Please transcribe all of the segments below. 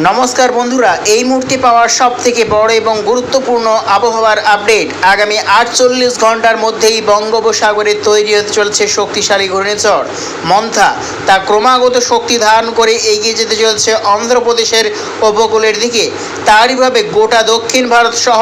নমস্কার বন্ধুরা, এই মুহূর্তে পাওয়ার সব থেকে বড় এবং গুরুত্বপূর্ণ আবহাওয়ার আপডেট। আগামী আটচল্লিশ ঘণ্টার মধ্যেই বঙ্গোপসাগরে তৈরি হতে চলছে শক্তিশালী ঘূর্ণিঝড় মন্থা। তা ক্রমাগত শক্তি ধারণ করে এগিয়ে যেতে চলছে অন্ধ্রপ্রদেশের উপকূলের দিকে। তারইভাবে গোটা দক্ষিণ ভারত সহ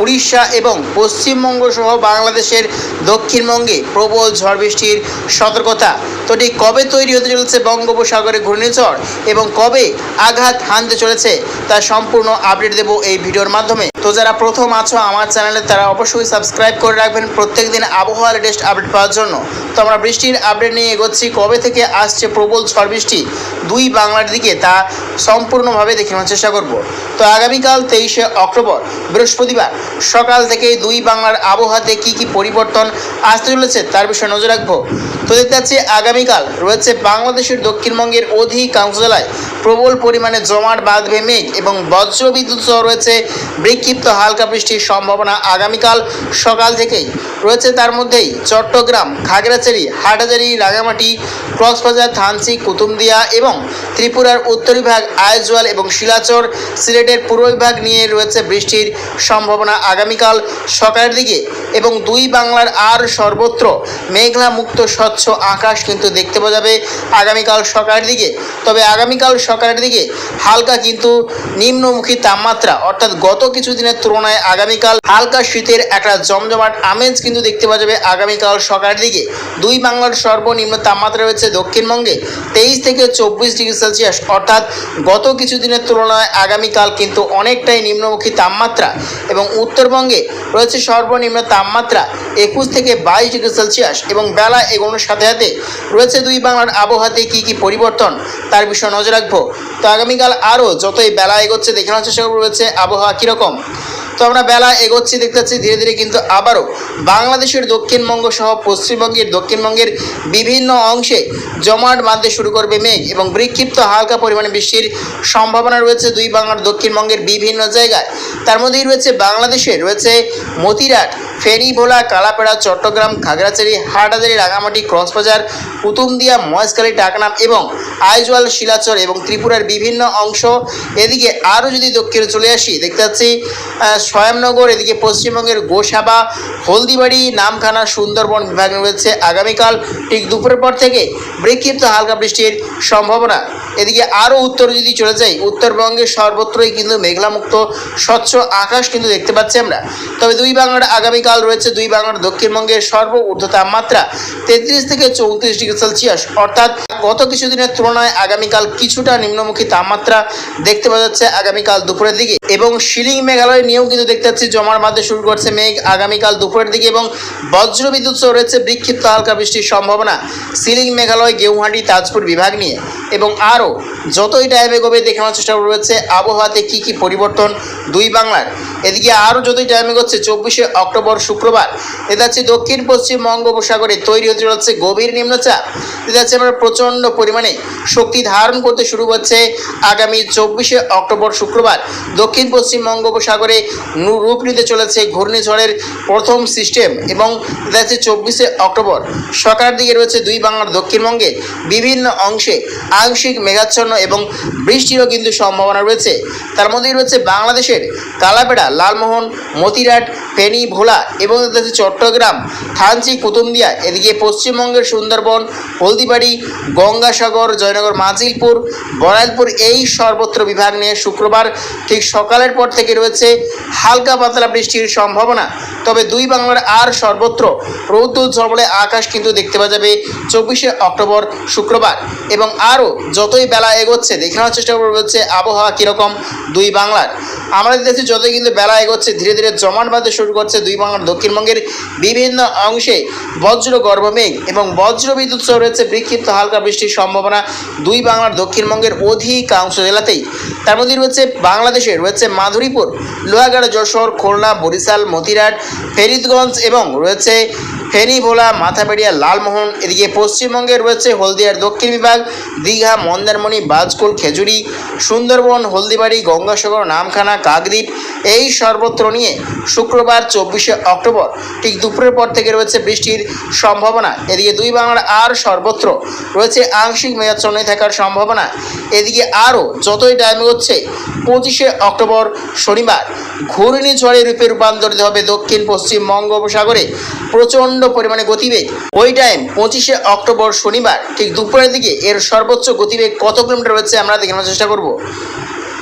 উড়িষ্যা এবং পশ্চিমবঙ্গ সহ বাংলাদেশের দক্ষিণবঙ্গে প্রবল ঝড় বৃষ্টির সতর্কতা। তো ঠিক কবে তৈরি হতে চলছে বঙ্গোপসাগরে ঘূর্ণিঝড় এবং কবে আঘাত হানতে চলেছে, তার সম্পূর্ণ আপডেট দেবো এই ভিডিওর মাধ্যমে। তো যারা প্রথম আছো আমার চ্যানেলে, তারা অবশ্যই সাবস্ক্রাইব করে রাখবেন প্রত্যেক দিন আবহাওয়া লেটেস্ট আপডেট পাওয়ার জন্য। তো আমরা বৃষ্টির আপডেট নিয়ে এগোচ্ছি, কবে থেকে আসছে প্রবল ঝড় বৃষ্টি? দুই বাংলার দিকে তা সম্পূর্ণভাবে দেখে নেওয়ার চেষ্টা করব। তো আগামীকাল তেইশে অক্টোবর, বৃহস্পতিবার। সকাল থেকেই দুই বাংলার আবহাওয়াতে কি কি পরিবর্তন আসতে চলেছে তার বিষয়ে নজর রাখব। তো দেখতে পাচ্ছি, আগামীকাল রয়েছে বাংলাদেশের দক্ষিণবঙ্গের অধিকাংশ জেলায় প্রবল পরিমাণে জমাট বাঁধবে মেঘ এবং বজ্র বিদ্যুৎ সহ রয়েছে বিক্ষিপ্ত হালকা বৃষ্টির সম্ভাবনা আগামীকাল সকাল থেকেই। রয়েছে তার মধ্যেই চট্টগ্রাম, খাগড়াছড়ি, হাটাজারি রাঙামাটি কক্সবাজার থানসি কুতুমদিয়া এবং ত্রিপুরার উত্তর বিভাগ, আইজওয়াল এবং শিলাচর সিলেটের পূর্ব বিভাগ নিয়ে রয়েছে বৃষ্টির সম্ভাবনা আগামীকাল সকালের দিকে এবং দুই বাংলার আর সর্বত্র মেঘলা মুক্ত স্বচ্ছ আকাশ কিন্তু দেখতে পাওয়া যাবে আগামীকাল সকালের দিকে। তবে আগামীকাল সকালের দিকে হালকা কিন্তু নিম্নমুখী তাপমাত্রা অর্থাৎ গত কিছুদিনের তুলনায় আগামীকাল হালকা শীতের একটা জমজমাট আমেজ কিন্তু দেখতে পাওয়া যাবে আগামীকাল সকালের দিকে। দুই বাংলার সর্বনিম্ন তাপমাত্রা রয়েছে দক্ষিণবঙ্গে তেইশ থেকে চব্বিশ ডিগ্রি সেলসিয়াস। অর্থাৎ গত কিছুদিনের তুলনায় আগামীকাল কিন্তু অনেকটাই নিম্নমুখী তাপমাত্রা এবং উত্তরবঙ্গে রয়েছে সর্বনিম্ন তাপমাত্রা একুশ থেকে বাইশ ডিগ্রি সেলসিয়াস এবং বেলা এগোনোর সাথে সাথে রয়েছে দুই বাংলার আবহাওয়াতে কী কী পরিবর্তন তার বিষয়ে নজর রাখব। তো আগামীকাল আরও যতই বেলা এগোচ্ছে দেখে নেওয়ার চেষ্টা রয়েছে আবহাওয়া কীরকম? তো আমরা বেলা এগোচ্ছি দেখতে পাচ্ছি ধীরে ধীরে কিন্তু আবারও বাংলাদেশের দক্ষিণবঙ্গ সহ পশ্চিমবঙ্গের দক্ষিণবঙ্গের বিভিন্ন অংশে জমাট বাঁধতে শুরু করবে মেঘ এবং বিক্ষিপ্ত হালকা পরিমাণে বৃষ্টির সম্ভাবনা রয়েছে। দুই বাংলার দক্ষিণবঙ্গের বিভিন্ন জায়গায়। তার মধ্যেই রয়েছে বাংলাদেশে রয়েছে মতিরাট ফেনী ভোলা কালাপেড়া, চট্টগ্রাম, খাগড়াছড়ি হাটাজারি রাঙামাটি ক্রসবাজার কুতুমদিয়া মহেশখালী টাকনাম এবং আইজওয়াল, শিলাচর এবং ত্রিপুরার বিভিন্ন অংশ। এদিকে আরও যদি দক্ষিণে চলে আসি, দেখতে পাচ্ছি স্বয়ংনগর, এদিকে পশ্চিমবঙ্গের গোসাবা, হলদিবাড়ি, নামখানা, সুন্দরবন বিভাগে রয়েছে আগামীকাল, ঠিক দুপুরের পর থেকে বিক্ষিপ্ত হালকা বৃষ্টির সম্ভাবনা। এদিকে আরও উত্তর যদি চলে যাই, উত্তরবঙ্গে সর্বত্রই কিন্তু মেঘলামুক্ত, স্বচ্ছ আকাশ কিন্তু দেখতে পাচ্ছি আমরা। তবে দুই বাংলার আগামীকাল রয়েছে, দুই বাংলার দক্ষিণবঙ্গের সর্ব ঊর্ধ্ব তাপমাত্রা তেত্রিশ থেকে চৌত্রিশ ডিগ্রি সেলসিয়াস। অর্থাৎ গত কিছুদিনের তুলনায় আগামীকাল কিছুটা নিম্নমুখী তাপমাত্রা দেখতে পাওয়া যাচ্ছে আগামীকাল দুপুরের দিকে। এবং শিলিং মেঘালয় নিয়েও কিন্তু দেখতে পাচ্ছি জমার মাঝে শুরু করছে মেঘ আগামীকাল দুপুরের দিকে এবং বজ্র বিদ্যুৎ সহ রয়েছে বিক্ষিপ্ত হালকা বৃষ্টির সম্ভাবনা। সিলিং মেঘালয়, গেউহাটি, তাজপুর বিভাগ নিয়ে এবং আরও যতই টাইমে এগোবে দেখে নেওয়ার চেষ্টা রয়েছে আবহাওয়াতে কী কী পরিবর্তন? দুই বাংলার। এদিকে আরও যতই টাইমে এগোচ্ছে চব্বিশে অক্টোবর শুক্রবার। এটা হচ্ছে দক্ষিণ, পশ্চিম বঙ্গোপসাগরে তৈরি হতে চলেছে গভীর নিম্নচাপ। এটা হচ্ছে আমরা প্রচণ্ড পরিমাণে শক্তি ধারণ করতে শুরু করছে আগামী চব্বিশে অক্টোবর শুক্রবার। দক্ষিণ, পশ্চিম বঙ্গোপসাগরে রূপ নিতে চলেছে ঘূর্ণিঝড়ের প্রথম সিস্টেম এবং এটা হচ্ছে চব্বিশে অক্টোবর। সকালের দিকে রয়েছে দুই বাংলার দক্ষিণবঙ্গে বিভিন্ন অংশে আংশিক মেঘাচ্ছন্ন এবং বৃষ্টিরও কিন্তু সম্ভাবনা রয়েছে। তার মধ্যেই রয়েছে বাংলাদেশের কালাপেড়া লালমোহন মতিরাট ফেনী ভোলা এবং হচ্ছে চট্টগ্রাম, থানচি কুতুমদিয়া এদিকে পশ্চিমবঙ্গের সুন্দরবন, হলদিবাড়ি, গঙ্গাসাগর, জয়নগর, মাজিলপুর, বড়াইলপুর এই সর্বত্র বিভাগ নিয়ে শুক্রবার ঠিক সকালের পর থেকে রয়েছে হালকা পাতলা বৃষ্টির সম্ভাবনা। তবে দুই বাংলার আর সর্বত্র রৌদ্র ঝলমলে আকাশ কিন্তু দেখতে পাওয়া যাবে চব্বিশে অক্টোবর শুক্রবার এবং আরও যতই বেলা এগোচ্ছে, দেখে নেওয়ার চেষ্টা করব রয়েছে আবহাওয়া কীরকম দুই বাংলার। আমাদের দেশে যতই কিন্তু বেলা এগোচ্ছে, ধীরে ধীরে জমাট বাঁধতে শুরু করছে দুই বাংলার দক্ষিণবঙ্গের বিভিন্ন অংশে বজ্র গর্ভমেঘ এবং বজ্র বিদ্যুৎ সহ রয়েছে বিক্ষিপ্ত হালকা বৃষ্টির সম্ভাবনা দুই বাংলার দক্ষিণবঙ্গের অধিকাংশ জেলাতেই। তার মধ্যে রয়েছে বাংলাদেশে, রয়েছে মাধুরীপুর, লোহাগাড়া, যশোর, খুলনা, বরিশাল, মতিরাট, ফেরিদগঞ্জ এবং রয়েছে ফেনী, ভোলা, মাথাবেড়িয়া, লালমোহন, এদিকে পশ্চিমবঙ্গে রয়েছে হলদিয়ার দক্ষিণ বিভাগ, দীঘা, মন্দারমণি, বাজকুল, খেজুরি, সুন্দরবন, হলদিবাড়ি, গঙ্গাসাগর, নামখানা, কাকদ্বীপ, এই সর্বত্র নিয়ে শুক্রবার চব্বিশে অক্টোবর ঠিক দুপুরের পর থেকে রয়েছে বৃষ্টির সম্ভাবনা। এদিকে দুই বাংলার আর সর্বত্র রয়েছে আংশিক মেয়াচ্ছন্ন থাকার সম্ভাবনা। এদিকে আরও যতই টাইম হচ্ছে পঁচিশে অক্টোবর শনিবার ঘূর্ণিঝড়ে রূপে রূপান্তরিত হবে দক্ষিণ পশ্চিম বঙ্গোপসাগরে। প্রচণ্ড পরিমাণে গতিবেগ। ওই টাইম পঁচিশে অক্টোবর শনিবার, ঠিক দুপুরের দিকে এর সর্বোচ্চ গতিবেগ কত কিলোমিটার রয়েছে আমরা দেখানোর চেষ্টা করব।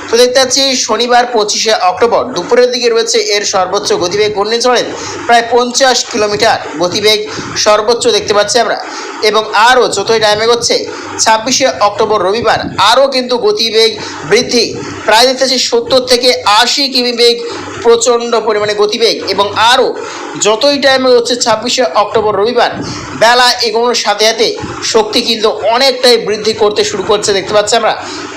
তো দেখতে পাচ্ছি শনিবার, পঁচিশে অক্টোবর, দুপুরের দিকে রয়েছে এর সর্বোচ্চ গতিবেগ। ঘূর্ণিঝড়ের প্রায় পঞ্চাশ কিলোমিটার গতিবেগ সর্বোচ্চ দেখতে পাচ্ছি আমরা। এবং আরও যতই টাইমে হচ্ছে ছাব্বিশে অক্টোবর রবিবার আরও কিন্তু গতিবেগ বৃদ্ধি। প্রায় দেখতে পাচ্ছি সত্তর থেকে আশি কিমি বেগ প্রচণ্ড পরিমাণে গতিবেগ এবং আরও যতই টাইম হচ্ছে ছাব্বিশে অক্টোবর রবিবার, বেলা এগোনোর সাথে সাথে শক্তি কিন্তু অনেকটাই বৃদ্ধি করতে শুরু করছে, দেখতে পাচ্ছি আমরা।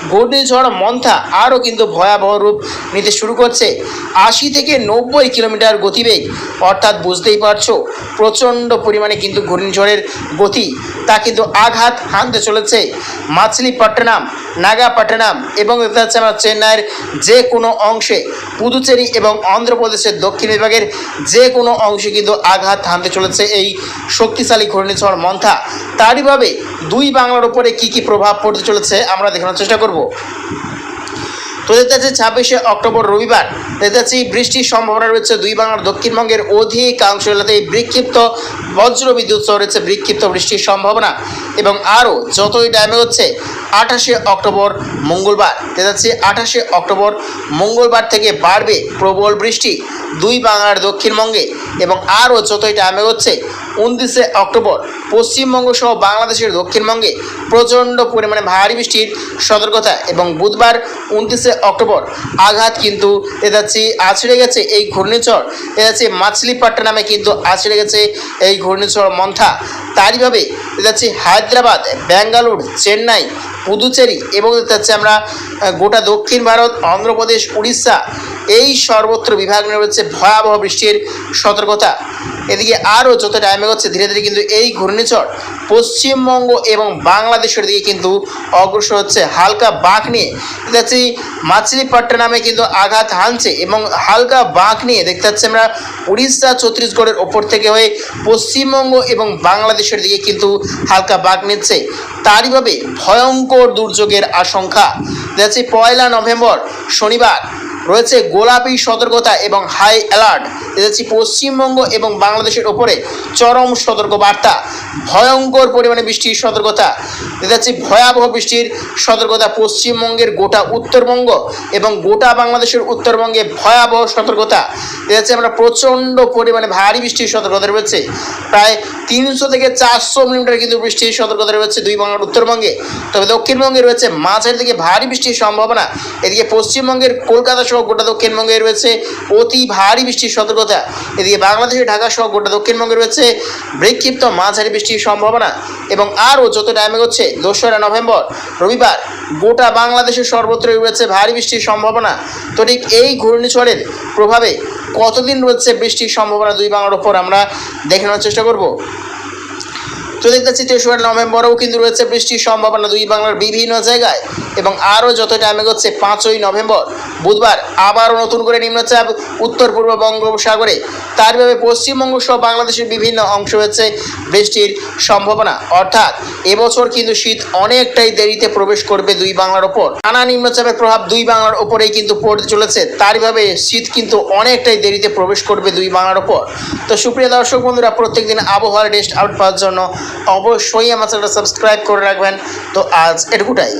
ঘূর্ণিঝড় মন্থা আরও কিন্তু ভয়াবহ রূপ নিতে শুরু করছে। আশি থেকে নব্বই কিলোমিটার গতিবেগ, অর্থাৎ বুঝতেই পারছ, প্রচণ্ড পরিমাণে কিন্তু ঘূর্ণিঝড়ের গতি, তা কিন্তু আঘাত হানতে চলেছে। মাছলিপট্টনম, নাগাপট্টনম এবং দেখতে আমরা চেন্নাইয়ের যে কোনো অংশে, পুদুচেরি এবং অন্ধ্রপ্রদেশের দক্ষিণ বিভাগের যে কোনো অংশে কিন্তু আঘাত হানতে চলেছে এই শক্তিশালী ঘূর্ণিঝড় মন্থা। তারইভাবে দুই বাংলার উপরে কি কি প্রভাব পড়তে চলেছে আমরা দেখানোর চেষ্টা করব। তো দেখতে পাচ্ছি ছাব্বিশে অক্টোবর রবিবার, দেখতে পাচ্ছি বৃষ্টির সম্ভাবনা রয়েছে দুই বাংলার দক্ষিণবঙ্গের অধিকাংশ এলাকায় বিক্ষিপ্ত বজ্র বিদ্যুৎ সহ রয়েছে বিক্ষিপ্ত বৃষ্টির সম্ভাবনা এবং আরও যতই টাইমে হচ্ছে, আঠাশে অক্টোবর মঙ্গলবার, দেখতে পাচ্ছি আঠাশে অক্টোবর মঙ্গলবার থেকে বাড়বে প্রবল বৃষ্টি দুই বাংলার দক্ষিণবঙ্গে এবং আরও যতই টাইমে হচ্ছে উনত্রিশে অক্টোবর পশ্চিমবঙ্গ সহ বাংলাদেশের দক্ষিণবঙ্গে প্রচণ্ড পরিমাণে ভারী বৃষ্টির সতর্কতা এবং বুধবার উনত্রিশে অক্টোবর আঘাত কিন্তু এ যাচ্ছি আছড়ে গেছে এই ঘূর্ণিঝড়। এ যাচ্ছে মাছলিপাট্টা নামে কিন্তু আছড়ে গেছে এই ঘূর্ণিঝড় মন্থা। তারইভাবে যাচ্ছে হায়দ্রাবাদ, ব্যাঙ্গালোর, চেন্নাই, পুদুচেরি এবং পাচ্ছি আমরা গোটা দক্ষিণ ভারত, অন্ধ্রপ্রদেশ, উড়িষ্যা এই সর্বত্র বিভাগ রয়েছে ভয়াবহ বৃষ্টির সতর্কতা। এদিকে আরও যত টাইমে হচ্ছে ধীরে ধীরে কিন্তু এই ঘূর্ণিঝড় পশ্চিমবঙ্গ এবং বাংলাদেশের দিকে কিন্তু অগ্রসর হচ্ছে। হালকা বাঁক নিয়ে দেখতে মাছলিপাট্টা নামে কিন্তু আঘাত হানছে এবং হালকা বাঁক নিয়ে দেখতে পাচ্ছি আমরা উড়িষ্যা, ছত্তিশগড়ের ওপর থেকে হয়ে পশ্চিমবঙ্গ এবং বাংলাদেশের দিকে কিন্তু হালকা বাঁক নিচ্ছে। তারইভাবে ভয়ঙ্কর দুর্যোগের আশঙ্কা। দেখা যাচ্ছে পয়লা নভেম্বর শনিবার রয়েছে গোলাপি সতর্কতা এবং হাই অ্যালার্ট দেখছি পশ্চিমবঙ্গ এবং বাংলাদেশের ওপরে চরম সতর্ক বার্তা ভয়ঙ্কর পরিমাণে বৃষ্টির সতর্কতা যাচ্ছি ভয়াবহ বৃষ্টির সতর্কতা পশ্চিমবঙ্গের গোটা উত্তরবঙ্গ এবং গোটা বাংলাদেশের উত্তরবঙ্গে ভয়াবহ সতর্কতা। যাচ্ছে আমরা প্রচণ্ড পরিমাণে ভারী বৃষ্টির সতর্কতা রয়েছে। প্রায় তিনশো থেকে চারশো মিলিমিটার কিন্তু বৃষ্টির সতর্কতা রয়েছে দুই বাংলার উত্তরবঙ্গে। তবে দক্ষিণবঙ্গে রয়েছে মাঝের দিকে ভারী বৃষ্টির সম্ভাবনা। এদিকে পশ্চিমবঙ্গের কলকাতা সহ গোটা দক্ষিণবঙ্গে রয়েছে অতি ভারী বৃষ্টির সতর্কতা। এদিকে বাংলাদেশের ঢাকা সহ গোটা দক্ষিণবঙ্গে রয়েছে বিক্ষিপ্ত মাঝারি বৃষ্টির সম্ভাবনা এবং আরও যত টাইমে হচ্ছে দোসরা নভেম্বর, রবিবার গোটা বাংলাদেশের সর্বত্রই রয়েছে ভারী বৃষ্টির সম্ভাবনা। তো ঠিক এই ঘূর্ণিঝড়ের প্রভাবে কতদিন রয়েছে বৃষ্টির সম্ভাবনা দুই বাংলার ওপর আমরা দেখে নেওয়ার চেষ্টা করব। দেখতে পাচ্ছি তেসরা নভেম্বরেও কিন্তু রয়েছে বৃষ্টির সম্ভাবনা। দুই বাংলার বিভিন্ন জায়গায় এবং আরও যত টাইমে হচ্ছে পাঁচই নভেম্বর, বুধবার আবারও নতুন করে নিম্নচাপ উত্তর পূর্ব বঙ্গোপসাগরে। তারভাবে পশ্চিমবঙ্গ সহ বাংলাদেশের বিভিন্ন অংশ হচ্ছে বৃষ্টির সম্ভাবনা। অর্থাৎ এবছর কিন্তু শীত অনেকটাই দেরিতে প্রবেশ করবে দুই বাংলার ওপর। নানা নিম্নচাপের প্রভাব দুই বাংলার ওপরেই কিন্তু পড়তে চলেছে। তারইভাবে শীত কিন্তু অনেকটাই দেরিতে প্রবেশ করবে দুই বাংলার ওপর। তো সুপ্রিয় দর্শক বন্ধুরা, প্রত্যেকদিন আবহাওয়ার টেস্ট আউট পাওয়ার জন্য অবশ্যই আমার চ্যানেলটা সাবস্ক্রাইব করে রাখবেন। তো আজ এটুকুটাই।